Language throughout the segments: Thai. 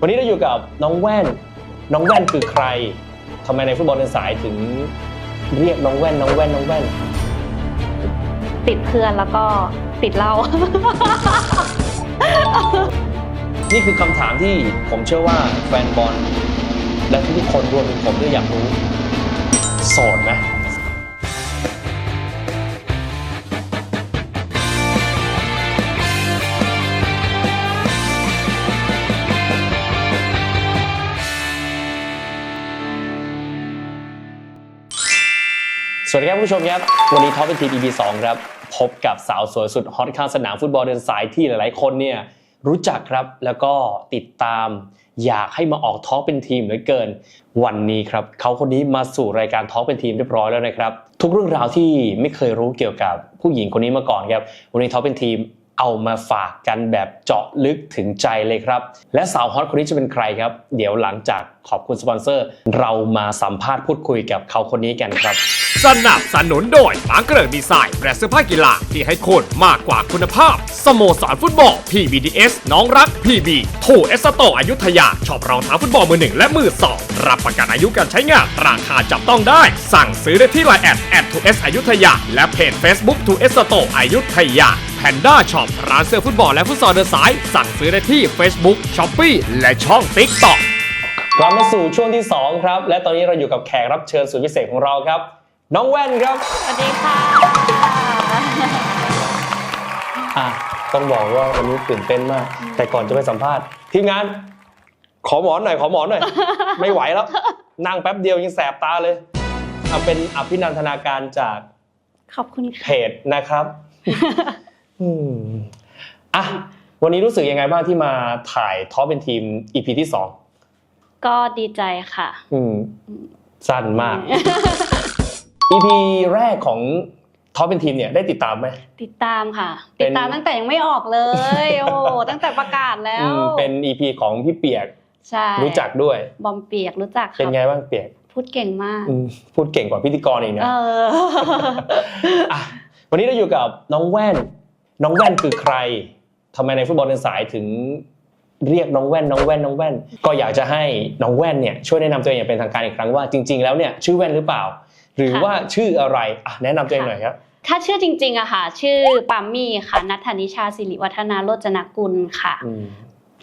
วันนี้เราอยู่กับน้องแว่น น้องแว่นคือใครทำไมในฟุตบอลเดินสายถึงเรียกน้องแว่นน้องแว่นน้องแว่น ติดเพื่อนแล้วก็ติดเหล้า นี่คือคำถามที่ผมเชื่อว่าแฟนบอล และทุกๆคนรวมถึงผมด้วยอยากรู้โสดไหม วัสดีครับผู้ชมครับ วันนี้ท็อปเป็นที EP 2ครับ พบกับสาวสวยสุดฮอตข้างสนามฟุตบอลเดินสายที่หลาย ๆ คนเนี่ยรู้จักครับแล้วก็ติดตาม อยากให้มาออกท็อปเป็นทีมเหลือเกิน วันนี้ครับเขาคนนี้มาสู่รายการท็อปเป็นทีมเรียบร้อยแล้วนะครับ ทุกเรื่องราวที่ไม่เคยรู้เกี่ยวกับผู้หญิงคนนี้มาก่อนครับ วันนี้ท็อปเป็นทีม เอามาฝากกันแบบเจาะลึกถึงใจเลยครับ และสาวฮอตคนนี้จะเป็นใครครับ เดี๋ยวหลังจากขอบคุณสปอนเซอร์ เรามาสัมภาษณ์พูดคุยกับเขาคนนี้กันครับ สนับสนุนโดยบางเกริกดีไซน์และเสื้อผ้ากีฬาที่ให้คุณมากกว่าคุณภาพ สโมสรฟุตบอล PBDS น้องรัก PB ทูเอสโตอายุธยา ชอบรองเท้าฟุตบอลมือหนึ่งและมือสองรับประกันอายุการใช้งาน ราคาจับต้องได้ สั่งซื้อได้ที่ไลน์แอดแอดทูเอสอายุธยา และเพจ Facebook ทูเอสโตอายุธยา แพนด้าช็อปร้านเสื้อฟุตบอลและฟุตซอลเดินสาย สั่งซื้อได้ที่ Facebook Shopee และช่อง TikTok กลับมาสู่ช่วงที่ 2 ครับ และตอนนี้เราอยู่กับแขกรับเชิญสุดพิเศษของเราครับ น้องแว่นครับสวัสดีค่ะอะต้องบอกว่าวันนี้ตื่นเต้นมาก แต่ก่อนจะไปสัมภาษณ์ทีมงาน ขอหมอนหน่อยขอหมอนหน่อย ไม่ไหวแล้ว นั่งแป๊บเดียวยังแสบตาเลยเอาเป็นอภินันทนาการจากขอบคุณเพค่ะจนะครับ อืมอะวันนี้รู้สึกยังไงบ้างที่มาถ่ายท็อปเป็นทีม EP ที่สองก็ดีใจค่ะ อืมสั้นมาก EP แรกของท็อปเป็นทีมเนี่ยได้ติดตามไหมติดตามค่ะเป็นติดตามตั้งแต่ยังไม่ออกเลยโอ้โหตั้งแต่ประกาศแล้อืวมเป็น EP ของพี่เปียกใช่รู้จักด้วย บอมเปียกรู้จักค่ะเป็นไงบ้างเปียก พูดเก่งมากอืมพูดเก่งกว่าพิธีกรเองนะเอออะวันนี้เราอยู่กับน้องแว่น น้องแว่นคือใครทำไมในฟุตบอลเดินสายถึงเรียกน้องแว่นน้องแว่นน้องแว่น ก็อยากจะให้น้องแว่นเนี่ยช่วยแนะนำตัวเองอย่างเป็นทางการอีกครั้งว่าจริง ๆ แล้วเนี่ยชื่อแว่นหรือเปล่า หรือค่ะว่าชื่ออะไรอะแนะนำตัวเองหน่อยครับถ้าชื่อจริงๆอะค่ะ ชื่อปามมี่ค่ะนัทธนิชาสิริวัฒนาโรจนกุลค่ะอืม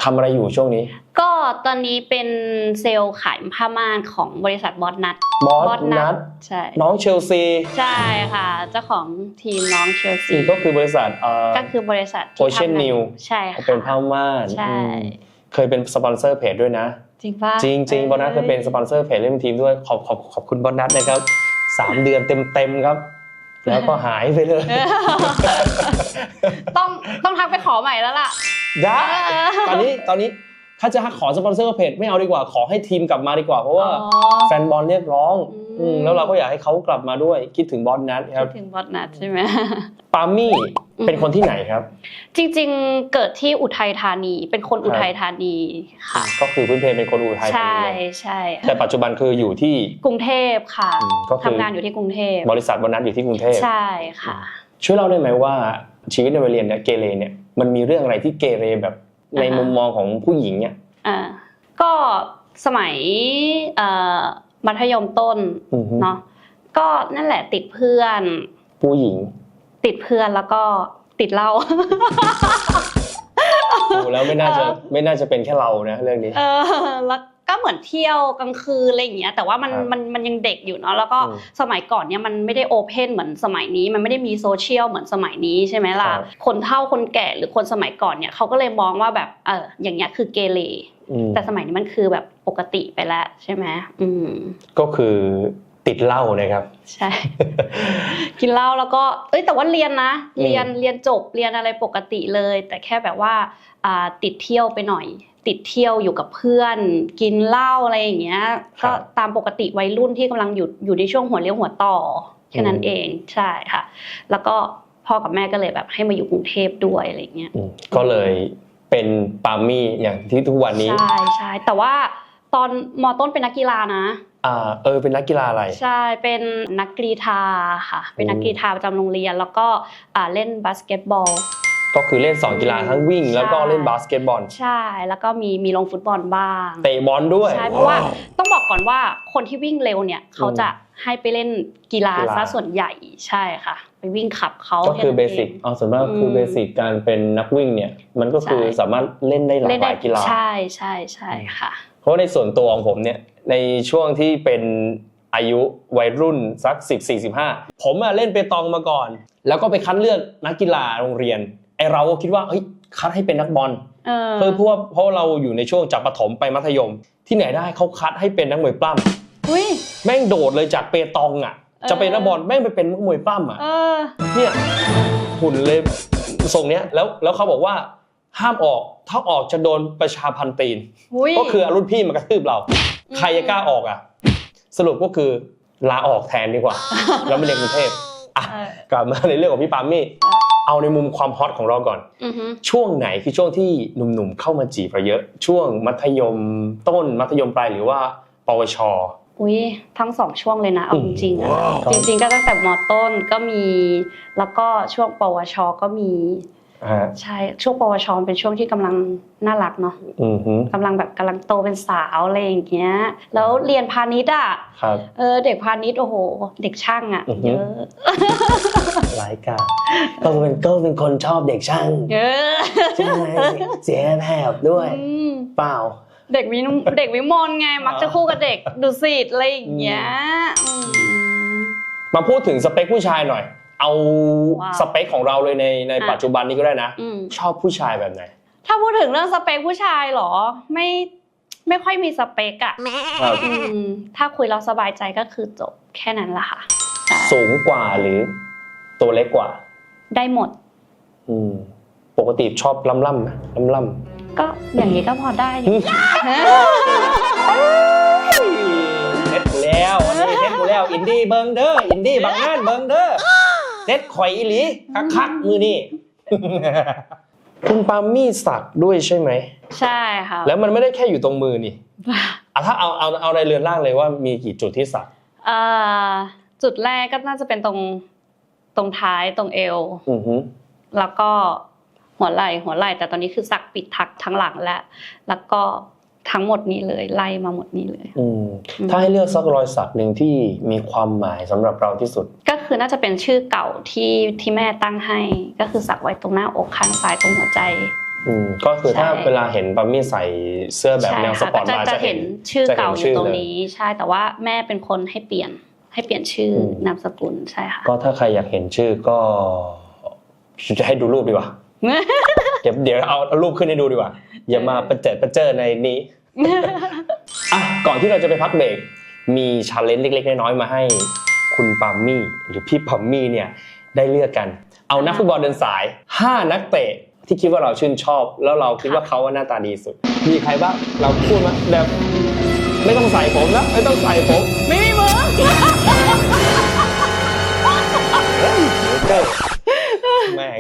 ทำอะไรอยู่ช่วงนี้ ก็ตอนนี้เป็นเซลล์ขายผ้าม่านของบริษัทบอสนัทบอสนัทใช่น้องเชลซีใช่ค่ะเจ้าของทีมน้องเชลซีก็คือบริษัทเอ่อก็คือบริษัทที่ Ocean ทำงาน New ใช่ค่ะเป็นผ้าม่านใช่อืมเคยเป็นสปอนเซอร์เพจด้วยนะ จริงปะจริงจริงบอลนัทเคยเป็นสปอนเซอร์เพจเล่นทีมด้วยขอบขอบขอบคุณบอลนัทนะครับสามเดือนเต็มเต็มๆครับ แล้วก็หายไปเลยเออต้องต้องทักไปขอใหม่แล้วล่ะได้เออตอนนี้ตอนนี้ ถ้าจะขอสปอนเซอร์เพจไม่เอาดีกว่าขอให้ทีมกลับมาดีกว่า เพราะว่าอ๋อแฟนบอลเรียกร้องอืมอืมแล้วเราก็อยากให้เขากลับมาด้วยคิดถึงบอลนัทคคิรับดถึงบอสนัทใช่ไหมปามี่อืมเป็นคนที่ไหนครับ จริงๆเกิดที่อุทัยธานี เป็นคนอุทัยธานีค่ะ ก็คือพื้นเพเป็นคนอุทัยธาใช่นีเลยใช่แต่ปัจจุบันคืออยู่ที่กรุงเทพค่ะอืมก็คือทำงานอยู่ที่กรุงเทพบริษัทบอลนัทอยู่ที่กรุงเทพใช่ค่ะ ช่วยเล่าได้ไหมว่าชีวิตในวัยเรียนเนี่ยเกเรเนี่ยมันมีเรื่องอะไรที่เกเรแบบ ในอ่าฮะมุมมองของผู้หญิงเนี่ยอ่าก็สมัยเอ่อมัธยมต้นอือฮึเนาะก็นั่นแหละติดเพื่อน ผู้หญิง ติดเพื่อนแล้วก็ติดเหล้าดูแล้วไม่น่าจะเออไม่น่าจะเป็นแค่เรานะเรื่องนี้เออแล้ว ก็เหมือนเที่ยวกลางคืนอะไรอย่างเงี้ยแต่ว่ามันครับมันมันยังเด็กอยู่เนาะแล้วก็อืมสมัยก่อนเนี่ยมันไม่ได้โอเพนเหมือนสมัยนี้ มันไม่ได้มีโซเชียลเหมือนสมัยนี้ใช่ไหมล่ะครับคนเฒ่าคนแก่หรือคนสมัยก่อนเนี่ยเขาก็เลยมองว่าแบบเอออย่างเงี้ยคือเกเรอืมแต่สมัยนี้มันคือแบบปกติไปแล้วใช่ไหมอืมก็คือติดเหล้านะครับ ใช่ กินเหล้าแล้วก็ เอ้ยแต่ว่าเรียนนะอืมเรียนเรียนจบเรียนอะไรปกติเลย แต่แค่แบบว่าอ่าติดเที่ยวไปหน่อย ติดเที่ยวอยู่กับเพื่อน กินเหล้าอะไรอย่างเงี้ย ก็ตามปกติวัยรุ่นที่กำลังอยู่อยู่ในช่วงหัวเลี้ยวหัวต่อแค่นั้นเองใช่ค่ะ แล้วก็พ่อกับแม่ก็เลยแบบให้มาอยู่กรุงเทพด้วยอะไรเงี้ยอืมก็เลยเป็นปามี่อย่างที่ทุกวันนี้ใช่ใช่แต่ว่าตอนมต้นเป็นนักกีฬานะอ่าเออเป็นนักกีฬาอะไร ใช่เป็นนักกรีฑาค่ะ เป็นนักกรีฑาประจำโรงเรียน แล้วก็อ่าเล่นบาสเกตบอล ก็คือเล่น2กีฬาทั้งวิ่ง แล้วก็เล่นบาสเกตบอล ใช่ แล้วก็มีมีลงฟุตบอลบ้าง เตะบอลด้วยใช่เพราะว่าต้องบอกก่อนว่าคนที่วิ่งเร็วเนี่ยเขาจะให้ไปเล่นกีฬากีฬาซะส่วนใหญ่ใช่ค่ะ ไปวิ่งขับเขาก็คือแนั้นเบสิกงเอาส่วนมากคือมเบสิกการเป็นนักวิ่งเนี่ยมันก็คือใช่สามารถเล่นได้หลากเล่นหได้ลายกีฬาใช่ใช่ใช่ค่ะ เพราะในส่วนตัวของผมเนี่ยในช่วงที่เป็นอายุวัยรุ่นสัก 10 45 ผมอะเล่นเปตองมาก่อน แล้วก็ไปคัดเลือกนักกีฬาโรงเรียนไอเราก็คิดว่าเฮ้ยคัดให้เป็นนักบอลเออเพื่อเพราะว่าเพราะเราอยู่ในช่วงจากประถมไปมัธยม ที่ไหนได้เขาคัดให้เป็นนักมวยปล้ำอุ้ยแม่งโดดเลยจากเปตองอะเออจะเป็นนักบอลแม่งไปเป็นนักมวยปล้ำอะเออเนี่ยหุ่นเลยทรงเนี้ยแล้วแล้วเขาบอกว่าห้ามออกถ้าออกจะโดนประชาพันธ์ตีนอุ้ยก็คือรุ่นพี่มากระทืบเราอืมใครจะกล้าออกอะ สรุปก็คือลาออกแทนดีกว่า แล้วไม่เรียนกรุงเทพอะเออกลับมาในเรื่องของพี่ปามี่ เอาในมุมความฮอตของเราก่อนอือฮึช่วงไหนคือช่วงที่หนุ่มๆเข้ามาจีบเราเยอะ ช่วงมัธยมต้นมัธยมปลายหรือว่า ปวช อุ้ยทั้งสองช่วงเลยนะเอาอืจมริงๆอะว้าวจริง ๆ ก็ตั้งแต่มต้นก็มี แล้วก็ช่วงปวชก็มีฮะ ใช่ช่วงปวชเป็นช่วงที่กำลังน่ารักเนาะอือฮึกำลังแบบกำลังโตเป็นสาวอะไรอย่างเงี้ย แล้วเรียนพาณิชย์อะครับเออเด็กพาณิชย์โอ้โห เด็กช่างอะอือฮึเยอะรายการก็เป็นก็เป็นคนชอบเด็กช่างเยอะใช่ไหมเสียแผบด้วยอืมเปล่าเด็กวินเด็กวิมลไงมักจะคู่กับเด็กดุสิตอะไรอย่างเงี้ยอืมมาพูดถึงสเปคผู้ชายหน่อย เอาว้าวสเปคของเราเลยในในอะปัจจุบันนี้ก็ได้นะอืมชอบผู้ชายแบบไหน ถ้าพูดถึงเรื่องสเปคผู้ชายเหรอ ไม่ไม่ค่อยมีสเปคอะครับอืมถ้าคุยแล้วสบายใจก็คือจบแค่นั้นละค่ะใช่สูงกว่าหรือ ตัวเล็กกว่า ได้หมด อืมปกติชอบล่ำล่ำๆไหมล่ำล่ำก็อย่างนี้ก็พอได้อยู่เซ็ตกูแล้วอันนี้เซ็ตกูแล้ว อินดี้เบิงเด้อ อินดี้บางงานเบิงเด้อ เซ็ตข่อยอีหลีคักคักๆมือนี่ คุณปามี่สักด้วยใช่ไหม ใช่ค่ะแล้วมันไม่ได้แค่อยู่ตรงมือนี่อะถ้าเอาเอาเอาในเรือนร่างเลยว่ามีกี่จุดที่สักเอ่อจุดแรกก็น่าจะเป็นตรงตรงท้ายตรงเอว อือฮึแล้วก็หัวไหล่หัวไหล่แต่ตอนนี้คือสักปิดทักทั้งหลังแล้วแล้วก็ ทั้งหมดนี้เลยไล่มาหมดนี้เลยอืมอืมถ้าให้เลือกสักรอยสักหนึ่งที่มีความหมายสำหรับเราที่สุด ก็คือน่าจะเป็นชื่อเก่าที่ที่แม่ตั้งให้ ก็คือสักไว้ตรงหน้าอกข้างซ้ายตรงหัวใจอืมก็คือถ้าใช่เวลาเห็นปามี่ใส่เสื้อแบบใช่แนวสค่ะปอร์ตก็จะบาร์จะจะเห็เห็นนชื่อจะเห็นเก่าอชื่ยู่อตรงเลยนี้ใช่แต่ว่าแม่เป็นคนให้เปลี่ยนให้เปลี่ยนชื่ออมนามสกุลใช่ค่ะก็ถ้าใครอยากเห็นชื่อก็จะให้ดูรูปดีกว่า เดี๋ยวเดี๋ยวเอาเอารูปขึ้นให้ดูดีกว่า อย่ามาประเจิดประเจิดในนี้อะก่อนที่เราจะไปพักเบรกมีชาเลนจ์เล็ก ๆ น้อยๆมาให้คุณปามมี่หรือพี่ปามมี่เนี่ยได้เลือกกัน เอานักฟุตบอลเดินสาย 5 นักเตะที่คิดว่าเราชื่นชอบ แล้วเราคิดว่าเขาว่าหน้าตาดีสุด มีใครบ้างเราพูดมาแบบไม่ต้องใส่ผมนะไม่ต้องใส่ผม ไม่มีมือเฮ้ยเดี๋ยวเจ้าแม่ง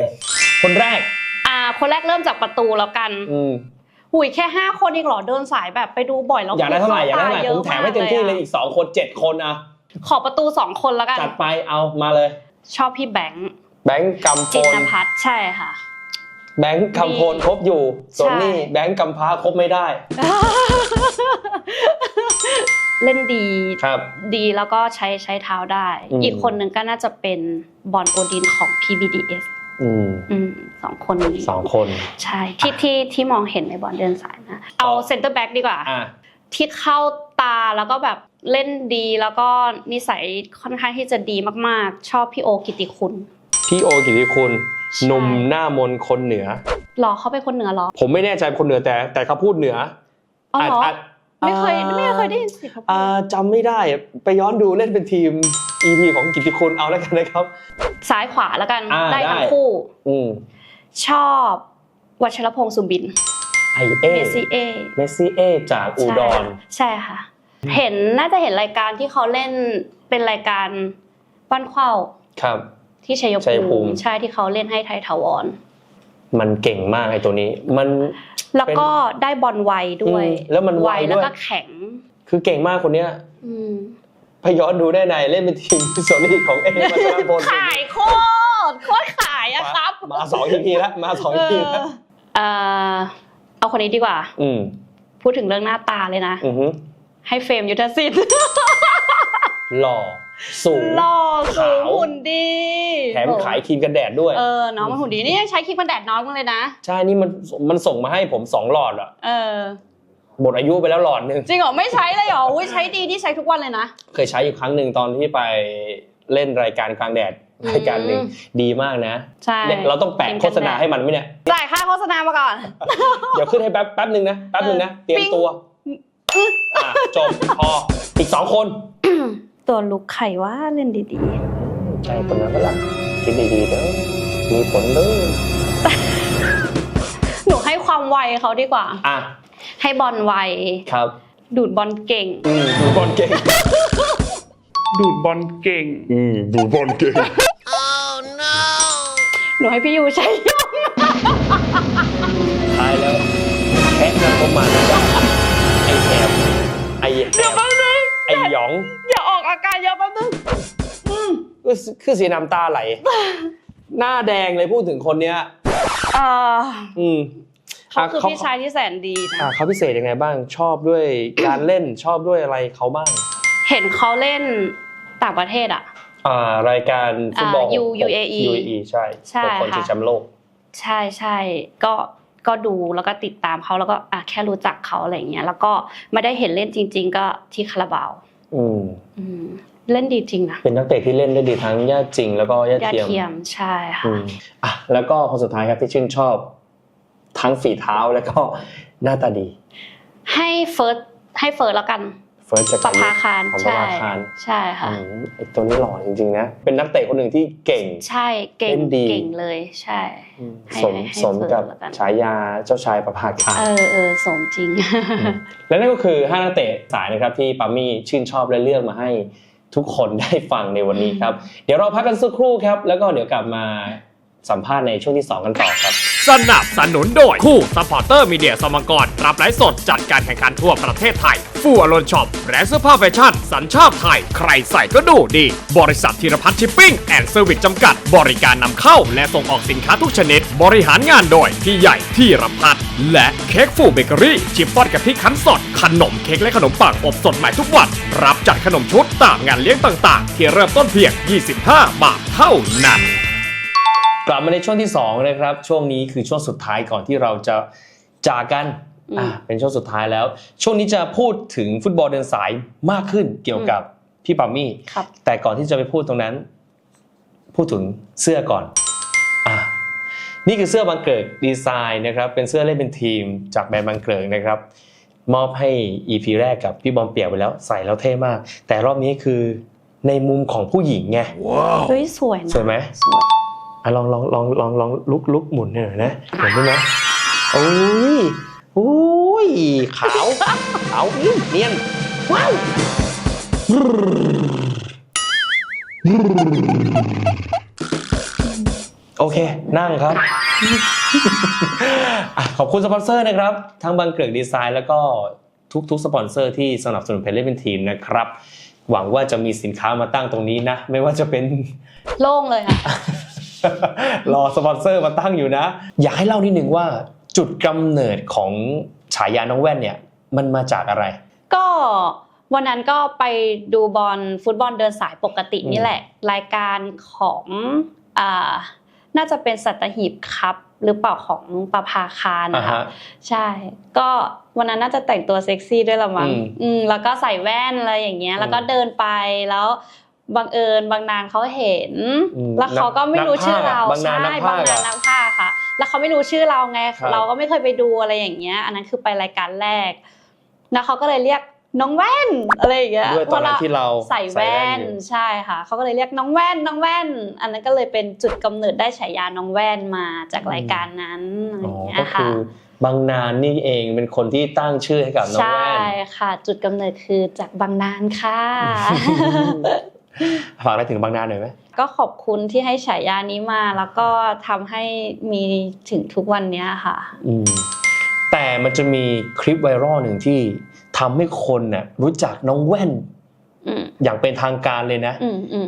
คนแรกอ่า คนแรกเริ่มจากประตูแล้วกันอืมหุยแค่ห้าคนเองเหรอเดินสายแบบไปดูบ่อยแล้วอยากได้เท่าไหร่อยากได้เท่าไหร่ยผมแถมให้เต็มที่เลยอะอีกสองคนเจ็ดคนอะขอประตูสองคนแล้วกันจัดไปเอามาเลย ชอบพี่แบงค์แบงค์กำโพจินลพัฒน์ใช่ค่ะ แบงค์กำโพลครบอยู่ส่วนใช่นี่แบงค์กำพร้าครบไม่ได้ เล่นดีครับ ดีแล้วก็ใช้ใช้เท้าได้อืมอีกคนหนึ่งก็น่าจะเป็นบอลโอดินของ PBDS อืมอืมสองคนนี้สองคน ใช่ที่ที่ที่มองเห็นในบอลเดินสายนะ เอาเซนเตอร์แบ็กดีกว่าอะที่เข้าตาแล้วก็แบบเล่นดีแล้วก็นิสัยค่อนข้างที่จะดีมากๆ ชอบพี่โอกิติคุณ พี่โอกิติคุณใช่หนุ่มหน้ามนคนเหนือหรอเขาเป็นคนเหนือเหรอ ผมไม่แน่ใจคนเหนือแต่แต่เขาพูดเหนืออ๋อเหรออาจ ไม่เคยอ่าไม่เคยได้ยินเสียงเขาพูอ่าดจำไม่ได้อะไปย้อนดูเล่นเป็นทีม EP ของกิติคุณเอาแล้วกันนะครับ ซ้ายขวาแล้วกันอ่าได้ทั้งได้คู่อืมชอบวัชรพงษ์สุบินไอเอเมสซี่เอเมสซี่เอจากอุดรใช่ค่ะ เห็นน่าจะเห็นรายการที่เขาเล่นเป็นรายการปั้นเข้าครับ ที่ชัยชัยภูภูมิมิใช่ที่เขาเล่นให้ไทยถาวรมันเก่งมากไอ้ตัวนี้ มัน แล้วก็ได้บอลไวด้วยอืมแล้วมันไวแล้วด้วยก็แข็ง คือเก่งมากคนเนี้ยอืมไปย้อนดูได้ในเล่นเป็นทีมพิโซลี่ของเอมาชลพลขายโคตรโคตรขายอะครับ มาสอง EP แล้วมาสองเอ EP อแล้วเอ่อเอาคนนี้ดีกว่า อืมพูดถึงเรื่องหน้าตาเลยนะอือฮึให้เฟรมยุทธศิษย์หล่อ สูงหล่อสูงขาวหุ่นดี แถมขายครีมกันแดดด้วย เออน้องมันหุ่นดีนี่ยังใช้ครีมกันแดดน้องมันเลยนะ ใช่ นี่มันมันส่งมาให้ผมสองหลอดอะเออหมดอายุไปแล้วหลอดหนึ่งจริงเหรอ ไม่ใช้เลยเหรอ อุ้ยใช้ดีที่ใช้ทุกวันเลยนะ เคยใช้อยู่ครั้งหนึ่งตอนที่ไปเล่นรายการกลางแดดอืมรายการหนึ่งดีมากนะใช่เนี่ยเราต้องแปะโฆษณาให้มันไหมเนี่ยจ่ายค่าโฆษณามาก่อน เดี๋ยวขึ้นให้แป๊บแป๊บหนึ่งนะแป๊บหนึ่งนะเตรียมปิ๊งตัวอะจบพออีกสองคน ตัวลุกไข่ว่าเล่นดีใช่คนนั้นก็ละคิดดีๆเด้อมีผลเด้อๆ หนูให้ความไวเขาดีกว่า อะให้บอลไว ครับดูดบอลเก่ง อืมดูบอลเก่งดูดบอลเก่ง อืมดูบอลเก่งหนูให้พี่ยูใช้ท้ายแล้วแค่นั้นผมมาแล้วว่าไอ้แถมไอ้แถมไอ้ หยอง อย่าออกอาการเยอะแป๊บนึงก็คือสีน้ำตาไหล หน้าแดงเลยพูดถึงคนเนี้ย เอออืมเขาคืออะพี่ชายที่แสนดีนะ อะเขาพิเศษยังไงบ้าง ชอบด้วยการเล่น ชอบด้วยอะไรเขาบ้าง เห็นเขาเล่นต่างประเทศอะ อ่ารายการฟุตบอลอ่า U หก UAE UAE ใช่ใช่หกคนค่ะ ชิงแชมป์โลก ใช่ใช่ก็ก็ดูแล้วก็ติดตามเขาแล้วก็อะแค่รู้จักเขาอะไรอย่างเงี้ยแล้วก็ไม่ได้เห็นเล่นจริง ๆ ก็ที่คาราบาว อืมอืมเล่นดีจริงนะเป็นนักเตะที่เล่นได้ดีทั้งย่าจริง แล้วก็ย่ายาเทียมเทียมใช่ค่ะอืมอะแล้วก็คนสุดท้ายครับที่ชื่นชอบ ทั้งฝีเท้าแล้วก็หน้าตาดี ให้เฟิร์สให้เฟิร์สแล้วกันเฟิร์สจากประภาคารของประใช่ภาคารใช่ค่ะอืมไอ้ตัวนี้หล่อจริงๆนะ เป็นนักเตะคนหนึ่งที่เก่ง ใช่เก่งเล่นดีเก่งเลยใช่ให้สมให้ให้สมกับเฟิร์สแล้วกันฉายาเจ้าชายประภาคารเออเออสมจริง และนั่นก็คือ5นักเตะสายนะครับที่ปามี่ชื่นชอบและเลือกมาให้ทุกคนได้ฟังในวันนี้ครับ เดี๋ยวเราพักกันสักครู่ครับ แล้วก็เดี๋ยวกลับมาสัมภาษณ์ในช่วงที่ 2 กันต่อครับ สนับสนุนโดย คู่สปอร์เตอร์มีเดียสมังกร รับไลฟ์สดจัดการแข่งขันทั่วประเทศไทย ฟูอลนช็อปแบรนด์เสื้อผ้าแฟชั่น สัญชาติไทย ใครใส่ก็ดูดี บริษัทธีรพัฒน์ชิปปิ้งแอนด์เซอร์วิสจำกัด บริการนำเข้าและส่งออกสินค้าทุกชนิด บริหารงานโดยพี่ใหญ่ที่รพัฒน์และเค้กฟูเบเกอรี่ชิฟฟ่อนกับพี่คั้นสด ขนมเค้กและขนมปังอบสดใหม่ทุกวัน รับจัดขนมชุดตามงานเลี้ยงต่าง ๆ ที่เริ่มต้นเพียง 25 บาทเท่านั้น ลับมาในช่วงที่2นะครับช่วงนี้คือช่วงสุดท้ายก่อนที่เราจะจากกันอืมอะเป็นช่วงสุดท้ายแล้ว ช่วงนี้จะพูดถึงฟุตบอลเดินสายมากขึ้นเกี่ยวกับพี่ปามี่ครับแต่ก่อนที่จะไปพูดตรงนั้น พูดถึงเสื้อก่อนอะนี่คือเสื้อบางเกิดดีไซน์นะครับ เป็นเสื้อเล่นเป็นทีมจากแบรนด์บางเกิดนะครับ มอบให้ EP แรกกับพี่บอมเปียกไปแล้วใส่แล้วเท่มาก แต่รอบนี้คือในมุมของผู้หญิงไงเฮ้ยสวยนะสวยไหมสวย อะลองลองลองลองลองลุกลุกหมุนหน่อยนะเห็นไหมโอ้ยโอ้ยขาวขาวเนียนว้าวโอเค นั่งครับอขอบคุณสปอนเซอร์นะครับ ทั้งบางเกลือกดีไซน์แล้วก็ทุกๆ สปอนเซอร์ที่สนับสนุนเพลเล่เป็นทีมนะครับ หวังว่าจะมีสินค้ามาตั้งตรงนี้นะ ไม่ว่าจะเป็น โล่งเลยค่ะ รอสปอนเซอร์มาตั้งอยู่นะ อยากให้เล่านิดนึงว่าจุดกำเนิดของฉายาน้องแว่นเนี่ยมันมาจากอะไร ก็วันนั้นก็ไปดูบอลฟุตบอลเดินสายปกตินี่แหละ รายการของอ่าน่าจะเป็นสัตหีบครับหรือเปล่าของประภาคารนะคะอ่าฮะใช่ ก็วันนั้นน่าจะแต่งตัวเซ็กซี่ด้วยละมั้งอืมอืมแล้วก็ใส่แว่นอะไรอย่างเงี้ยอืมแล้วก็เดินไปแล้ว บังเอิญบางนานเขาเห็นอืมแล้วเขาก็ไม่รู้นักชื่อเราบางนานใช่นักบาพางกนานอะนักภาคค่ะ แล้วเขาไม่รู้ชื่อเราไงครับเราก็ไม่เคยไปดูอะไรอย่างเงี้ย อันนั้นคือไปรายการแรกแล้วเขาก็เลยเรียกน้องแว่นอะไรอย่างเงี้ยด้วยตอนนั้นที่เราใส่แว่นอยู่ใช่ค่ะเขาก็เลยเรียกน้องแว่นน้องแว่น อันนั้นก็เลยเป็นจุดกำเนิดได้ฉายาน้องแว่นมาจากรายการนั้นอะไรอ๋ออย่างเงี้ก็ยคืค่ะอบางนานนี่เองเป็นคนที่ตั้งชื่อให้กับน้องใช่แว่นค่ะ จุดกำเนิดคือจากบางนานค่ะ ฝากอะไรถึงบางนานหน่อยไหมก็ขอบคุณที่ให้ฉายานี้มา แล้วก็ทำให้มีถึงทุกวันเนี้ยค่ะอืมแต่มันจะมีคลิปไวรัลหนึ่งที่ทำให้คนน่ะรู้จักน้องแว่นอืมอย่างเป็นทางการเลยนะอืมอืม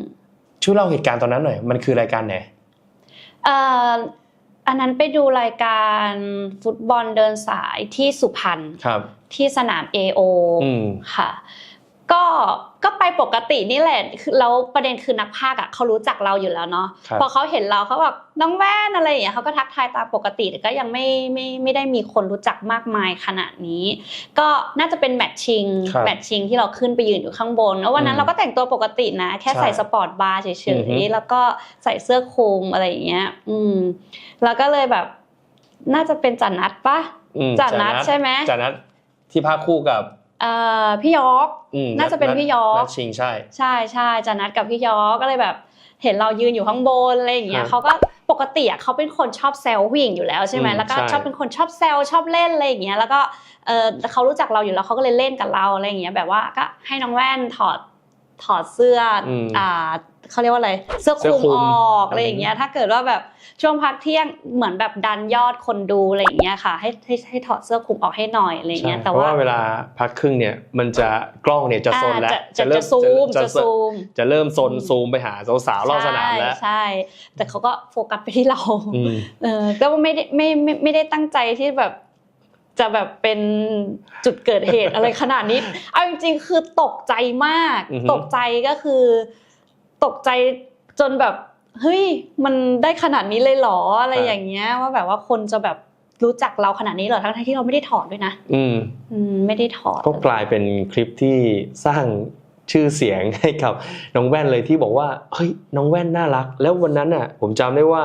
ช่วยเล่าเหตุการณ์ตอนนั้นหน่อย มันคือรายการไหนเอ่ออันนั้นไปดูรายการฟุตบอลเดินสายที่สุพรรณครับที่สนาม AO อืมค่ะ ก็ก็ไปปกตินี่แหละคือแล้วประเด็นคือนักพากย์อะเขารู้จักเราอยู่แล้วเนาะครับพอเขาเห็นเราเขาบอกน้องแว่นอะไรอย่างเงี้ยเขาก็ทักทายตามปกติแต่ก็ยังไม่ไม่ไม่ได้มีคนรู้จักมากมายขนาดนี้ ก็น่าจะเป็นแมทชิงครับแมทชิงที่เราขึ้นไปยืนอยู่ข้างบนแล้ววันนั้อืนมเราก็แต่งตัวปกตินะ แค่ใช่ใส่สปอร์ตบาร์เฉอือฮึยๆแล้วก็ใส่เสื้อคลุมอะไรอย่างเงี้ย อืม แล้วก็เลยแบบ น่าจะเป็นจันนัดปะอืมจัดนัดใช่ไหมจัดนัดที่พาคู่กับเอ่อ พี่ยอกอืมน่าจะเป็นพี่ยอร์กนัดชิงใช่ ใช่ใช่จะนัดกับพี่ยอก็เลยแบบ เห็นเรายืนอยู่ข้างบนอะไรอย่างเงี้คยรับเขาก็ปกติอะเขาเป็นคนชอบแซวผู้หญิงอยู่แล้วใช่ไหมอืมแล้วก็ใช่ชอบเป็นคนชอบแซวชอบเล่นอะไรอย่างเงี้ยแล้วก็เออเขารู้จักเราอยู่แล้วเขาก็เลยเล่นกับเราอะไรอย่างเงี้ยแบบว่าก็ให้น้องแว่นถอดถอดเสื้ออมอ่าเขาเรียกว่าอะไรเสื้อคลุเสื้อมคลุมออกอะไรอย่างเงี้ยถ้าเกิดว่าแบบ ช่วงพักเที่ยงเหมือนแบบดันยอดคนดูอะไรอย่างเงี้ยค่ะ ให้ให้ให้ถอดเสื้อคลุมออกให้หน่อยอะไรอย่างเงี้ยใช่แต่เพราะว่าว่าเวลาพักครึ่งเนี่ยมันจะกล้องเนี่ยจะโซนแล้วอ่าจะจะจะซูมจะซูมจะเริ่มโซนซูมไปหาสาวๆรอบสนามแล้วใช่ใช่แต่เขาก็โฟกัสไปที่เราอืมเออก็ไม่ได้ไม่ไม่ไม่ได้ตั้งใจที่แบบจะแบบเป็นจุดเกิดเหตุอะไรขนาดนี้ เอาจริงๆคือตกใจมากอือฮึตกใจก็คือ ตกใจจนแบบ เฮ้ยมันได้ขนาดนี้เลยเหรออะไรอย่างเงี้ย ว่าแบบว่าคนจะแบบรู้จักเราขนาดนี้เหรอทั้งๆที่เราไม่ได้ถอดด้วยนะอืมอืมไม่ได้ถอดก็กลายเป็นคลิปที่สร้างชื่อเสียงให้กับน้องแว่นเลยที่บอกว่าเฮ้ยน้องแว่นน่ารัก แล้ววันนั้นน่ะ ผมจำได้ว่า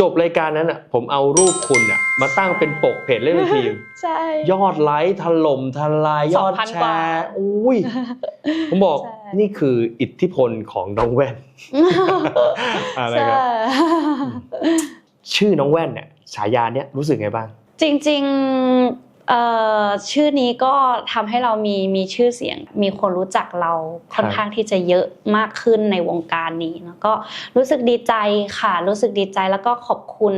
จบรายการนั้นน่ะ ผมเอารูปคุณน่ะ มาตั้งเป็นปกเพจเล่นเป็นทีมใช่ยอดไลค์ถล่มทลายยอด2,000แชกว่าร์อุ้ยผมบอกใช่ นี่คืออิทธิพลของน้องแว่นอะไรครับชื่อน้องแว่นเนี่ยฉายาเนี่ยรู้สึกไงบ้าง จริงๆเอ่อชื่อนี้ก็ทำให้เรามีมีชื่อเสียง มีคนรู้จักเราค่อนข้างที่จะเยอะมากขึ้นในวงการนี้แล้วก็รู้สึกดีใจค่ะ รู้สึกดีใจแล้วก็ขอบคุณ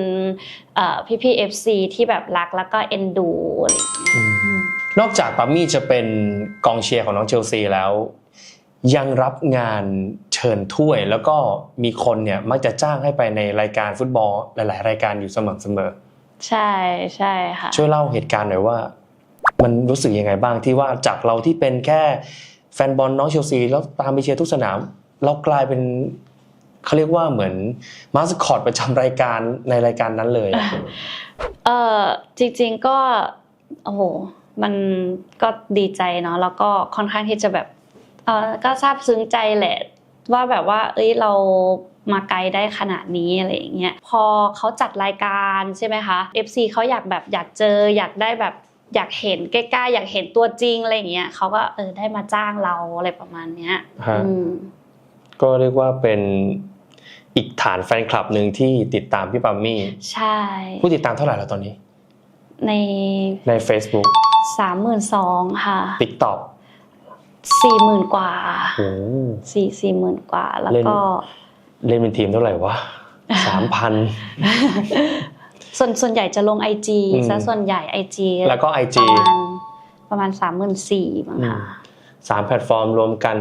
พี่พี่เอฟซีที่แบบรักแล้วก็เอ็นดูอะไรอย่างเงี้ยอืมนอกจากปามี่จะเป็นกองเชียร์ของน้องเชลซีแล้ว ยังรับงานเชิญถ้วย แล้วก็มีคนเนี่ยมักจะจ้างให้ไปในรายการฟุตบอลหลาย ๆ รายการอยู่เสมอเสมอ ใช่ใช่ค่ะช่วยเล่าเหตุการณ์หน่อยว่า มันรู้สึกยังไงบ้างที่ว่าจากเราที่เป็นแค่แฟนบอลน้องเชลซี แล้วตามไปเชียร์ทุกสนาม เรากลายเป็นเขาเรียกว่าเหมือนมาสคอตประจำรายการในรายการนั้นเลยอะเออจริง ๆก็โอ้โหมันก็ดีใจเนาะแล้วก็ค่อนข้างที่จะแบบเออก็ซาบซึ้งใจแหละว่าแบบว่า เอ้ยเรามาไกลได้ขนาดนี้อะไรอย่างเงี้ยพอเขาจัดรายการใช่ไหมคะ FC เขาอยากแบบอยากเจออยากได้แบบอยากเห็นใกล้ๆอยากเห็นตัวจริงอะไรอย่างเงี้ยเขาก็เออได้มาจ้างเราอะไรประมาณเนี้ยฮะอืมก็เรียกว่าเป็นอีกฐานแฟนคลับหนึ่งที่ติดตามพี่ปัมมี่ ใช่ ผู้ติดตามเท่าไหร่แล้วตอนนี้ ในใน Facebook สามหมื่นสองค่ะ TikTok สี่หมื่นกว่าโอ้สี่สี่หมื่นกว่า แล้วเล่นก็ เล่นเป็นทีมเท่าไหร่วะสามพันส่วนส่วนใหญ่จะลงไอจีอืมซะส่วนใหญ่ไอจีแล้วก็ IG ประมาณประมาณสามหมื่นสี่มั้งค่ะสามแพลตฟอร์มรวมกัน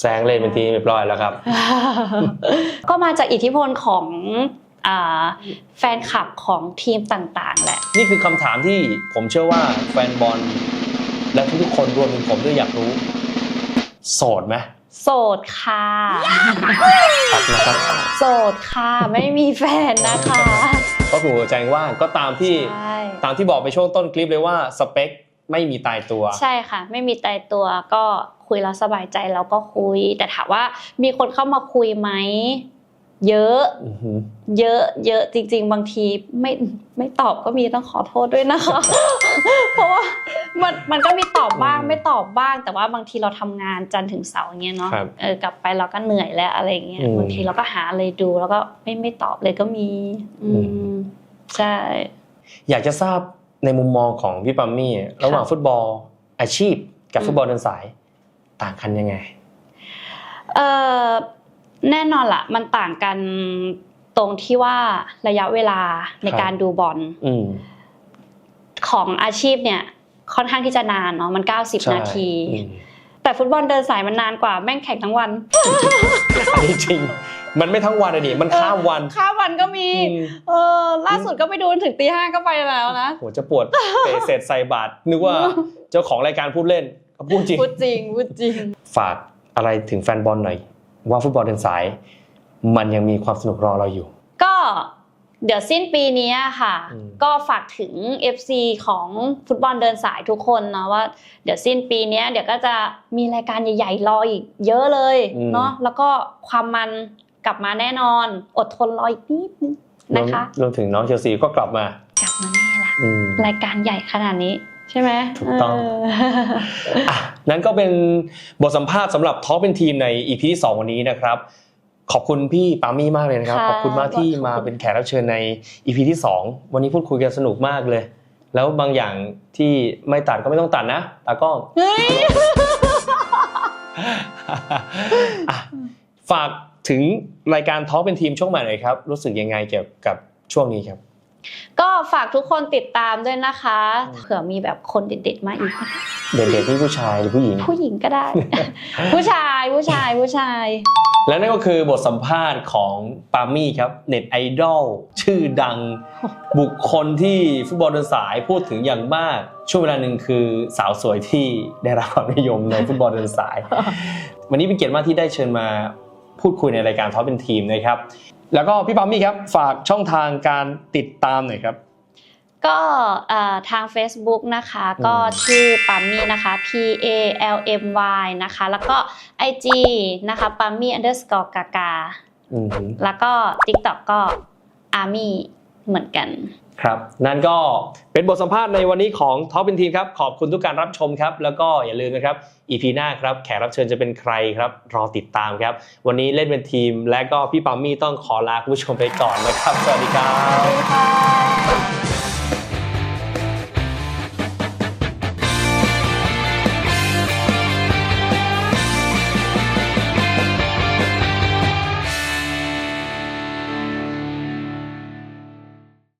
แซงเล่นเป็นทีมเรียบร้อยแล้วครับ ก็มาจากอิทธิพลของอ่าแฟนคลับของทีมต่างๆแหละ นี่คือคำถามที่ผมเชื่อว่าแฟนบอล และทุกๆคนรวมถึงผมด้วยอยากรู้ โสดไหมโสดค่ะ ครับนะครับโสดค่ะ ไม่มีแฟนนะคะ ก็ถูกหัวใจว่างก็ตามที่ใช่ ตามที่บอกไปช่วงต้นคลิปเลยว่าสเปคไม่มีตายตัว ใช่ค่ะ ไม่มีตายตัวก็คุยแล้วสบายใจเราก็คุย แต่ถามว่ามีคนเข้ามาคุยไหม เยอะอือหือเยอะ เยอะจริง ๆ บางทีไม่ไม่ตอบก็มีต้องขอโทษด้วยนะคะ เพราะว่ามันมันก็มีตอบบ้างไม่ตอบบ้าง แต่ว่าบางทีเราทำงานจันทร์ถึงเสาร์อย่างเงี้ยเนาะครับเออกลับไปเราก็เหนื่อยแล้วอะไรอย่างเงี้ยอืมบางทีเราก็หาอะไรดูแล้วก็ไม่ไม่ตอบเลยก็มีอือืมใช่ อยากจะทราบในมุมมองของพี่ปัมมี่ระหว่างฟุตบอลอาชีพ กับอืมฟุตบอลเดินสายต่างกันยังไง เออ แน่นอนละมันต่างกันตรงที่ว่าระยะเวลาในครับการดูบอลอืมของอาชีพเนี่ย ค่อนข้างที่จะนานเนาะมัน 90ใช่นาทีอืมแต่ฟุตบอลเดินสายมันนานกว่าแม่งแข่งทั้งวันอันนี้จริงมันไม่ทั้งวันอะดิมันข้ามวันข้ามวันก็มีอืมเออล่าสุดก็ไปดูถึงตีห้าก็ไปแล้วนะโหจะปวดเตะเศษใส่บาทนึกว่าเจ้าของรายการพูดเล่นก็พูดจริงพูดจริงพูดจริง ฝากอะไรถึงแฟนบอลหน่อย ว่าฟุตบอลเดินสาย มันยังมีความสนุกรอเราอยู่ ก็เดี๋ยวสิ้นปีนี้ค่ะอืมก็ฝากถึง FC ของฟุตบอลเดินสายทุกคนนะว่า เดี๋ยวสิ้นปีนี้เดี๋ยวก็จะมีรายการใหญ่ๆรออีกเยอะเลยเนาะแล้วก็ความมันกลับมาแน่นอน อดทนรออีกนิดนึงนะคะรวมถึงน้องเชลซีก็กลับมากลับมาแน่ละอืมรายการใหญ่ขนาดนี้ ใช่ไหมถูกต้องเอะนั้นก็เป็นบทสัมภาษณ์สำหรับท็อปเป็นทีมใน EP ที่2วันนี้นะครับขอบคุณพี่ปามี่มากเลยนะครับค่ะขอบคุณมากที่มาเป็นแขกรับเชิญใน EP ที่2วันนี้พูดคุยกันสนุกมากเลย แล้วบางอย่างที่ไม่ตัดก็ไม่ต้องตัดนะตากล้องเฮ้ยอะฝากถึงรายการท็อปเป็นทีมช่วงใหม่หน่อยครับ รู้สึกยังไงเกี่ยวกับช่วงนี้ครับ ก็ฝากทุกคนติดตามด้วยนะคะ เผื่อมีแบบคนเด็ดๆมาอีก เด็กๆที่ผู้ชายหรือผู้หญิง ผู้หญิงก็ได้ ผู้ชายผู้ชายผู้ชาย และนั่นก็คือบทสัมภาษณ์ของปามี่ครับ เน็ตไอดอลชื่อดัง บุคคลที่ฟุตบอลเดินสายพูดถึงอย่างมาก ช่วงเวลาหนึ่งคือสาวสวยที่ได้รับความนิยมในฟุตบอลเดินสาย วันนี้เป็นเกียรติมากที่ได้เชิญมาพูดคุยในรายการท็อปเป็นทีมนะครับ แล้วก็พี่ปามี่ครับฝากช่องทางการติดตามหน่อยครับ ก็เอ่อทาง Facebook นะคะ ก็ชื่อปัมมี่นะคะ P A L M Y นะคะ แล้วก็ IG นะคะปัมมี่ underscore กากาอือหือแล้วก็ TikTok ก็ Army เหมือนกัน ครับนั่นก็เป็นบทสัมภาษณ์ในวันนี้ของท็อปเป็นทีมครับ ขอบคุณทุกการรับชมครับ แล้วก็อย่าลืมนะครับ EP หน้าครับแขกรับเชิญจะเป็นใครครับรอติดตามครับ วันนี้เล่นเป็นทีม และก็พี่ปามี่ต้องขอลาคุณผู้ชมไปก่อนนะครับ สวัสดีครับ